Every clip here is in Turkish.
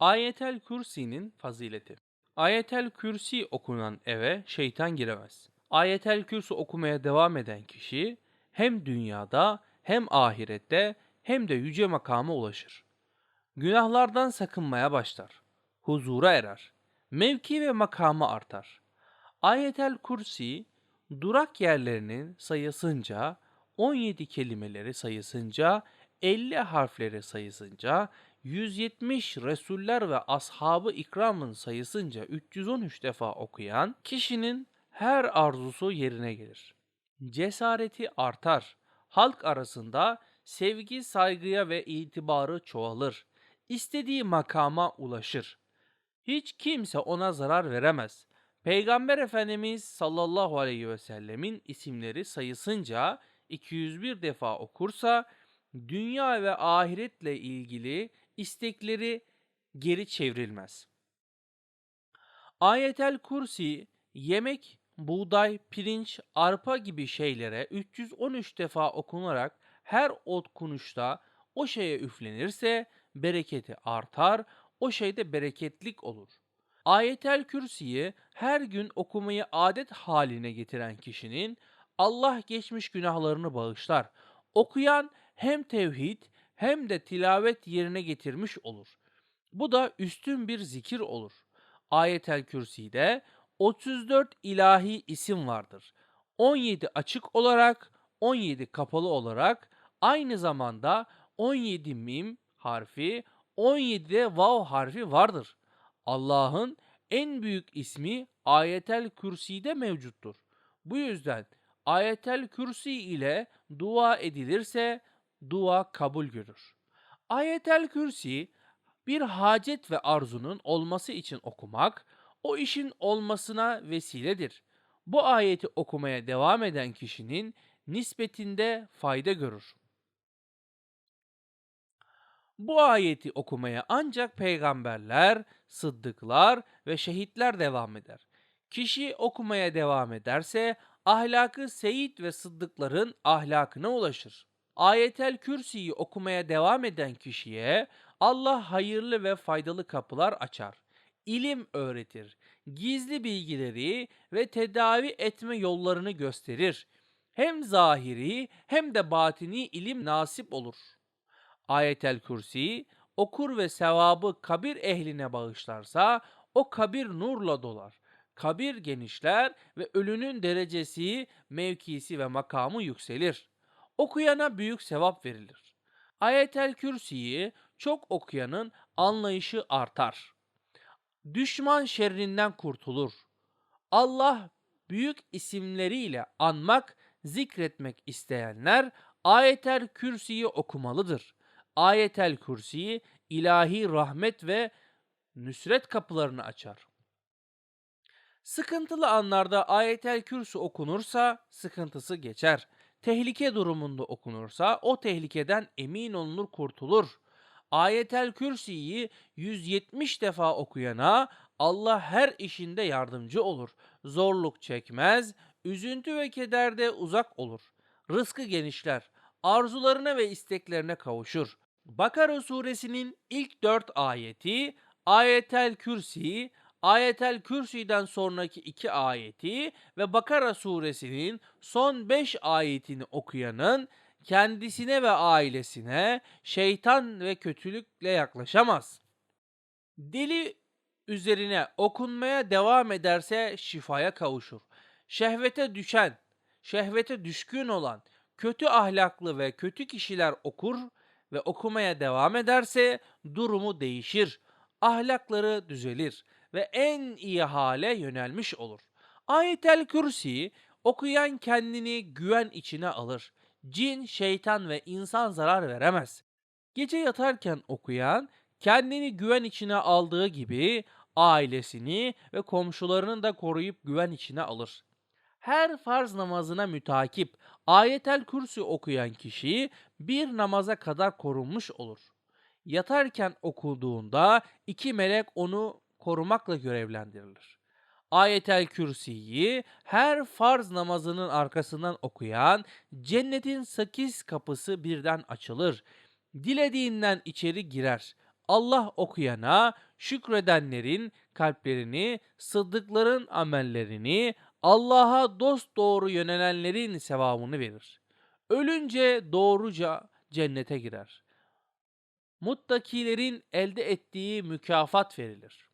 Ayetel Kürsi'nin fazileti. Ayetel Kürsi okunan eve şeytan giremez. Ayetel Kürsi okumaya devam eden kişi hem dünyada hem ahirette hem de yüce makama ulaşır. Günahlardan sakınmaya başlar. Huzura erer. Mevki ve makamı artar. Ayetel Kürsi durak yerlerinin sayısınca 17 kelimeleri sayısınca 50 harfleri sayısınca 170 Resuller ve ashabı ikramın sayısınca 313 defa okuyan kişinin her arzusu yerine gelir. Cesareti artar. Halk arasında sevgi, saygıya ve itibarı çoğalır. İstediği makama ulaşır. Hiç kimse ona zarar veremez. Peygamber Efendimiz sallallahu aleyhi ve sellemin isimleri sayısınca 201 defa okursa dünya ve ahiretle ilgili istekleri geri çevrilmez. Ayetel Kursi yemek, buğday, pirinç, arpa gibi şeylere 313 defa okunarak her okunuşta o şeye üflenirse bereketi artar, o şeyde bereketlik olur. Ayetel Kürsi'yi her gün okumayı adet haline getiren kişinin Allah geçmiş günahlarını bağışlar. Okuyan hem tevhid hem de tilavet yerine getirmiş olur. Bu da üstün bir zikir olur. Ayetel Kürsi'de 34 ilahi isim vardır. 17 açık olarak, 17 kapalı olarak aynı zamanda 17 mim harfi, 17 de vav harfi vardır. Allah'ın en büyük ismi Ayetel Kürsi'de mevcuttur. Bu yüzden Ayetel Kürsi ile dua edilirse dua kabul görür. Ayetel Kürsi bir hacet ve arzunun olması için okumak, o işin olmasına vesiledir. Bu ayeti okumaya devam eden kişinin nispetinde fayda görür. Bu ayeti okumaya ancak peygamberler, sıddıklar ve şehitler devam eder. Kişi okumaya devam ederse ahlakı seyit ve sıddıkların ahlakına ulaşır. Ayetel Kürsi'yi okumaya devam eden kişiye Allah hayırlı ve faydalı kapılar açar. İlim öğretir. Gizli bilgileri ve tedavi etme yollarını gösterir. Hem zahiri hem de batini ilim nasip olur. Ayetel Kürsi okur ve sevabı kabir ehline bağışlarsa o kabir nurla dolar. Kabir genişler ve ölünün derecesi, mevkisi ve makamı yükselir. Okuyana büyük sevap verilir. Ayetel Kürsi'yi çok okuyanın anlayışı artar. Düşman şerrinden kurtulur. Allah büyük isimleriyle anmak, zikretmek isteyenler Ayetel Kürsi'yi okumalıdır. Ayetel Kürsi ilahi rahmet ve nüsret kapılarını açar. Sıkıntılı anlarda Ayetel Kürsi okunursa sıkıntısı geçer. Tehlike durumunda okunursa o tehlikeden emin olunur kurtulur. Ayetel Kürsi'yi 170 defa okuyana Allah her işinde yardımcı olur. Zorluk çekmez, üzüntü ve kederde uzak olur. Rızkı genişler, arzularına ve isteklerine kavuşur. Bakara suresinin ilk dört ayeti Ayetel Kürsi, Ayetel Kürsi'den sonraki iki ayeti ve Bakara suresinin son beş ayetini okuyanın kendisine ve ailesine şeytan ve kötülükle yaklaşamaz. Dili üzerine okunmaya devam ederse şifaya kavuşur. Şehvete düşen, şehvete düşkün olan, kötü ahlaklı ve kötü kişiler okur ve okumaya devam ederse durumu değişir. Ahlakları düzelir ve en iyi hale yönelmiş olur. Ayetel Kürsi okuyan kendini güven içine alır. Cin, şeytan ve insan zarar veremez. Gece yatarken okuyan kendini güven içine aldığı gibi ailesini ve komşularını da koruyup güven içine alır. Her farz namazına mütakip ayetel kürsü okuyan kişi bir namaza kadar korunmuş olur. Yatarken okuduğunda iki melek onu korumakla görevlendirilir. Ayetel Kürsi'yi her farz namazının arkasından okuyan cennetin sekiz kapısı birden açılır. Dilediğinden içeri girer. Allah okuyana şükredenlerin kalplerini, sıddıkların amellerini, Allah'a dost doğru yönelenlerin sevabını verir. Ölünce doğruca cennete girer. Muttakilerin elde ettiği mükafat verilir.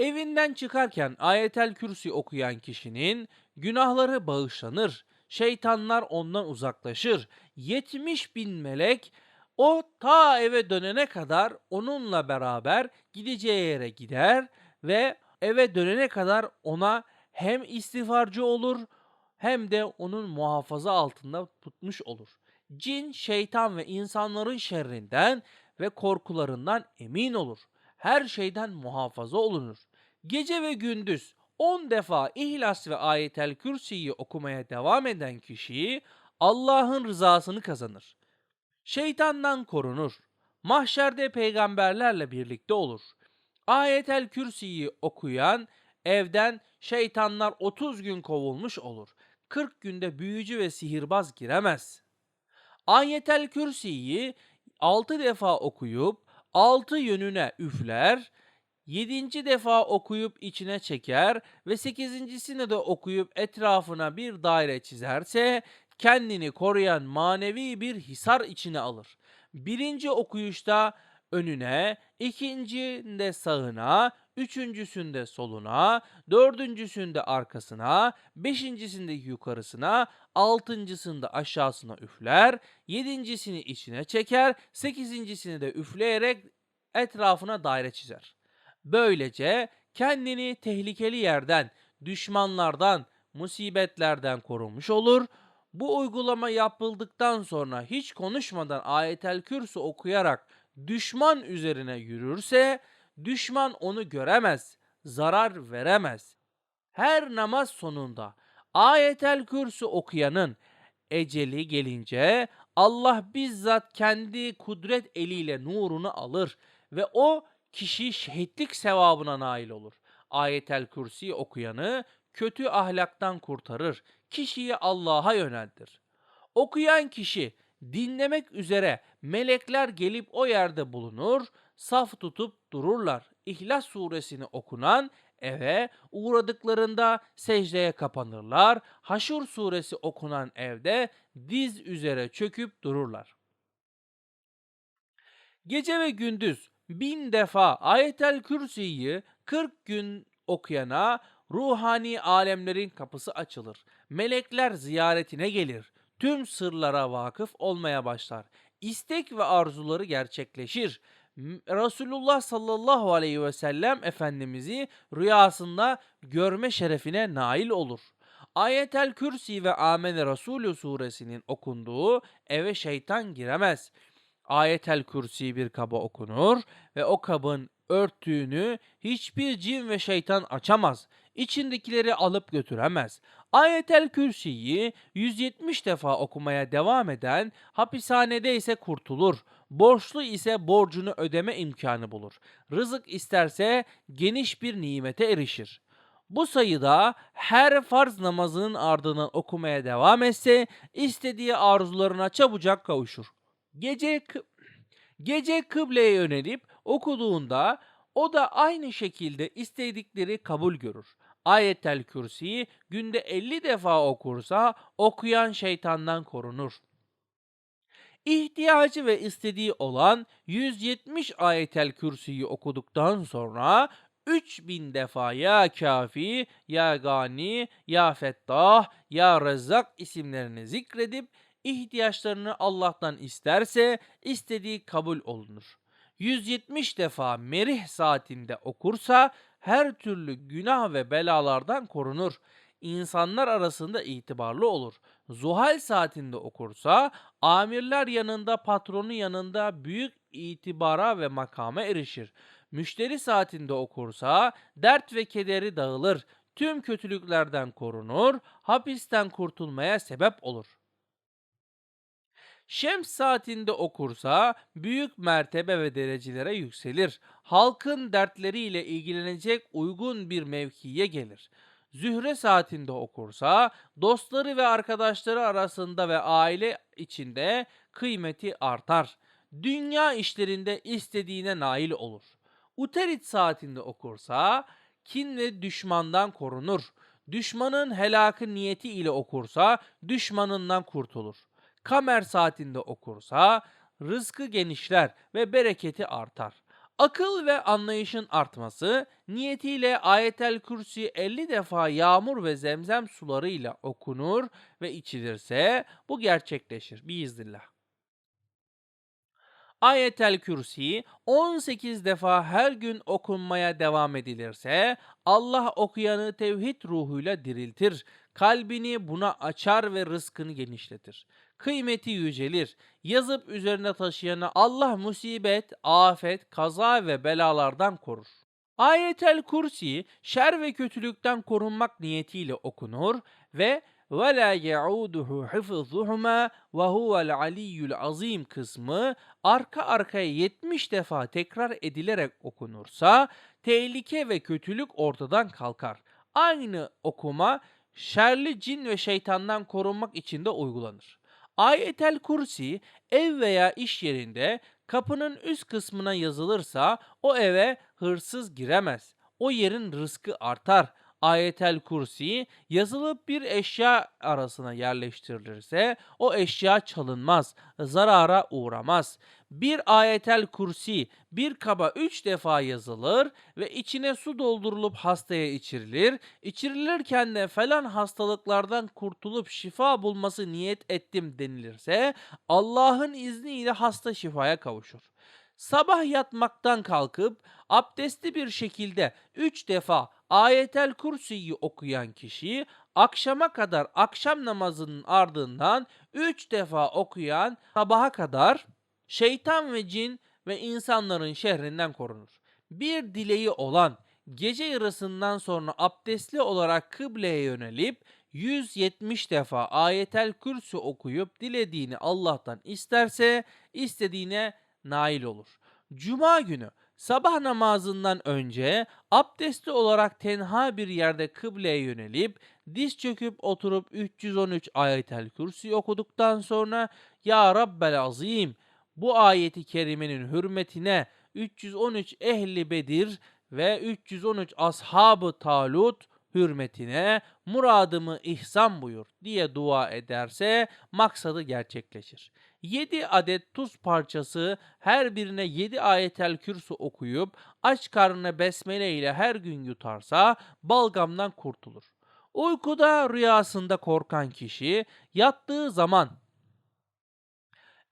Evinden çıkarken ayetel kürsi okuyan kişinin günahları bağışlanır, şeytanlar ondan uzaklaşır. 70 bin melek o ta eve dönene kadar onunla beraber gideceği yere gider ve eve dönene kadar ona hem istiğfarcı olur hem de onun muhafaza altında tutmuş olur. Cin, şeytan ve insanların şerrinden ve korkularından emin olur. Her şeyden muhafaza olunur. Gece ve gündüz 10 defa İhlas ve Ayetel Kürsi'yi okumaya devam eden kişi Allah'ın rızasını kazanır. Şeytandan korunur. Mahşerde peygamberlerle birlikte olur. Ayetel Kürsi'yi okuyan evden şeytanlar 30 gün kovulmuş olur. 40 günde büyücü ve sihirbaz giremez. Ayetel Kürsi'yi 6 defa okuyup 6 yönüne üfler, 7. defa okuyup içine çeker ve 8.sini de okuyup etrafına bir daire çizerse kendini koruyan manevi bir hisar içine alır. Birinci okuyuşta önüne, ikincinde sağına, üçüncüsünde soluna, dördüncüsünde arkasına, beşincisinde yukarısına, altıncısında aşağısına üfler, yedincisini içine çeker, sekizincisini de üfleyerek etrafına daire çizer. Böylece kendini tehlikeli yerden, düşmanlardan, musibetlerden korumuş olur. Bu uygulama yapıldıktan sonra hiç konuşmadan ayetel kürsü okuyarak düşman üzerine yürürse düşman onu göremez, zarar veremez. Her namaz sonunda ayetel kürsü okuyanın eceli gelince Allah bizzat kendi kudret eliyle nurunu alır ve o kişi şehitlik sevabına nail olur. Ayetel Kürsi okuyanı kötü ahlaktan kurtarır. Kişiyi Allah'a yöneltir. Okuyan kişi dinlemek üzere melekler gelip o yerde bulunur, saf tutup dururlar. İhlas suresini okunan eve uğradıklarında secdeye kapanırlar. Haşur suresi okunan evde diz üzere çöküp dururlar. Gece ve gündüz bin defa Ayetel Kürsi'yi 40 gün okuyana ruhani alemlerin kapısı açılır. Melekler ziyaretine gelir. Tüm sırlara vakıf olmaya başlar. İstek ve arzuları gerçekleşir. Resulullah sallallahu aleyhi ve sellem Efendimiz'i rüyasında görme şerefine nail olur. Ayetel Kürsi ve Amene Resulü suresinin okunduğu eve şeytan giremez. Ayetel Kürsi bir kaba okunur ve o kabın örtüğünü hiçbir cin ve şeytan açamaz. İçindekileri alıp götüremez. Ayetel Kürsi'yi 170 defa okumaya devam eden hapishanede ise kurtulur. Borçlu ise borcunu ödeme imkanı bulur. Rızık isterse geniş bir nimete erişir. Bu sayıda her farz namazının ardından okumaya devam etse istediği arzularına çabucak kavuşur. Gece gece kıbleye yönelip okuduğunda o da aynı şekilde istedikleri kabul görür. Ayetel Kürsi'yi günde 50 defa okursa okuyan şeytandan korunur. İhtiyacı ve istediği olan 170 ayetel kürsüyü okuduktan sonra 3000 defa ya kafi, ya gani, ya fettah, ya rezzak isimlerini zikredip ihtiyaçlarını Allah'tan isterse istediği kabul olunur. 170 defa merih saatinde okursa her türlü günah ve belalardan korunur. İnsanlar arasında itibarlı olur. Zuhal saatinde okursa amirler yanında patronu yanında büyük itibara ve makama erişir. Müşteri saatinde okursa dert ve kederi dağılır. Tüm kötülüklerden korunur, hapisten kurtulmaya sebep olur. Şems saatinde okursa büyük mertebe ve derecelere yükselir. Halkın dertleriyle ilgilenecek uygun bir mevkiye gelir. Zühre saatinde okursa dostları ve arkadaşları arasında ve aile içinde kıymeti artar. dünya işlerinde istediğine nail olur. Uterit saatinde okursa kin ve düşmandan korunur. Düşmanın helakı niyeti ile okursa düşmanından kurtulur. Kamer saatinde okursa rızkı genişler ve bereketi artar. Akıl ve anlayışın artması niyetiyle ayetel kürsi 50 defa yağmur ve zemzem sularıyla okunur ve içilirse bu gerçekleşir biiznillah. Ayetel Kürsi 18 defa her gün okunmaya devam edilirse Allah okuyanı tevhid ruhuyla diriltir. Kalbini buna açar ve rızkını genişletir. Kıymeti yücelir. Yazıp üzerine taşıyanı Allah musibet, afet, kaza ve belalardan korur. Ayetel Kursi şer ve kötülükten korunmak niyetiyle okunur ve yauduhu hifzuhuma ve huvel aliyyul azim kısmı arka arkaya 70 defa tekrar edilerek okunursa tehlike ve kötülük ortadan kalkar. Aynı okuma şerli cin ve şeytandan korunmak için de uygulanır. Ayetel Kursi ev veya iş yerinde kapının üst kısmına yazılırsa o eve hırsız giremez. O yerin rızkı artar. Ayetel Kursi yazılıp bir eşya arasına yerleştirilirse o eşya çalınmaz, zarara uğramaz. Bir ayetel kursi bir kaba üç defa yazılır ve içine su doldurulup hastaya içirilir. İçirilirken de falan hastalıklardan kurtulup şifa bulması niyet ettim denilirse Allah'ın izniyle hasta şifaya kavuşur. Sabah yatmaktan kalkıp abdestli bir şekilde üç defa ayetel kursiyi okuyan kişi akşama kadar akşam namazının ardından üç defa okuyan sabaha kadar şeytan ve cin ve insanların şehrinden korunur. Bir dileği olan gece yarısından sonra abdestli olarak kıbleye yönelip 170 defa ayetel kürsü okuyup dilediğini Allah'tan isterse istediğine nail olur. Cuma günü sabah namazından önce abdestli olarak tenha bir yerde kıbleye yönelip diz çöküp oturup 313 ayetel kürsü okuduktan sonra Ya Rabbel Azim bu ayeti kerimenin hürmetine 313 ehli Bedir ve 313 ashabı Talut hürmetine muradımı ihsan buyur diye dua ederse maksadı gerçekleşir. 7 adet tuz parçası her birine 7 ayetel kürsü okuyup aç karnına besmele ile her gün yutarsa balgamdan kurtulur. Uykuda rüyasında korkan kişi yattığı zaman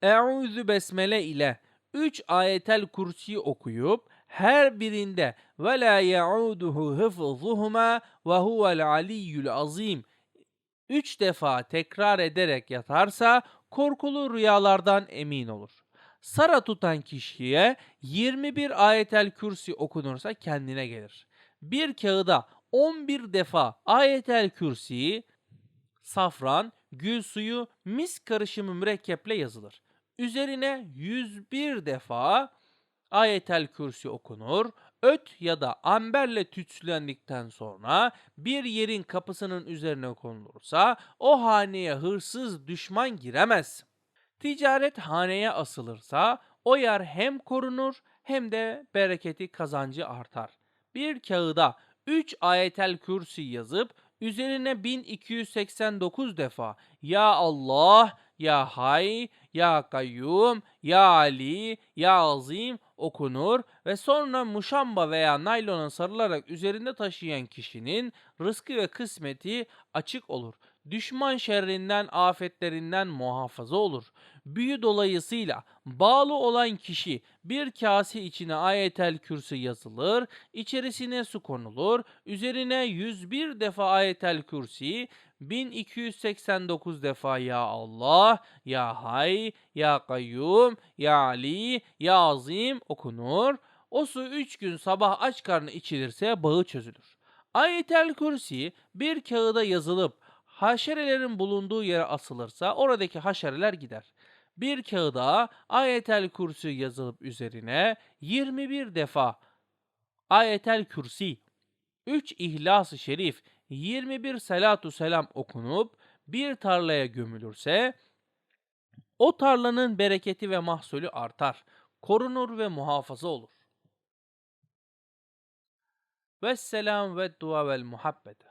Eûzü besmele ile 3 ayetel kursi okuyup her birinde ve la yauduhu hıfzuhuma ve huvel aliyyul azim 3 defa tekrar ederek yatarsa korkulu rüyalardan emin olur. Sara tutan kişiye 21 ayetel kürsi okunursa kendine gelir. Bir kağıda 11 defa ayetel kürsiyi safran, gül suyu, mis karışımı mürekkeple yazılır. Üzerine 101 defa ayetel kürsi okunur. Öt ya da amberle tütsülendikten sonra bir yerin kapısının üzerine konulursa o haneye hırsız düşman giremez. Ticaret haneye asılırsa o yer hem korunur hem de bereketi kazancı artar. Bir kağıda 3 ayetel kürsi yazıp üzerine 1289 defa Ya Allah, Ya Hay, Ya Kayyum, Ya Ali, Ya Azim okunur ve sonra muşamba veya naylona sarılarak üzerinde taşıyan kişinin rızkı ve kısmeti açık olur. Düşman şerrinden, afetlerinden muhafaza olur. Büyü dolayısıyla bağlı olan kişi bir kase içine ayetel kürsü yazılır, içerisine su konulur, üzerine 101 defa ayetel kürsi, 1289 defa ya Allah, ya Hay, ya Kayyum, ya Ali, ya Azim okunur. O su 3 gün sabah aç karnı içilirse bağı çözülür. Ayetel Kürsi bir kağıda yazılıp haşerelerin bulunduğu yere asılırsa oradaki haşereler gider. Bir kağıda ayetel kürsü yazılıp üzerine 21 defa ayetel kürsi, 3 ihlas-ı şerif, 21 salatu selam okunup bir tarlaya gömülürse O tarlanın bereketi ve mahsulü artar, korunur ve muhafaza olur. Vesselam ve dua vel muhabbete.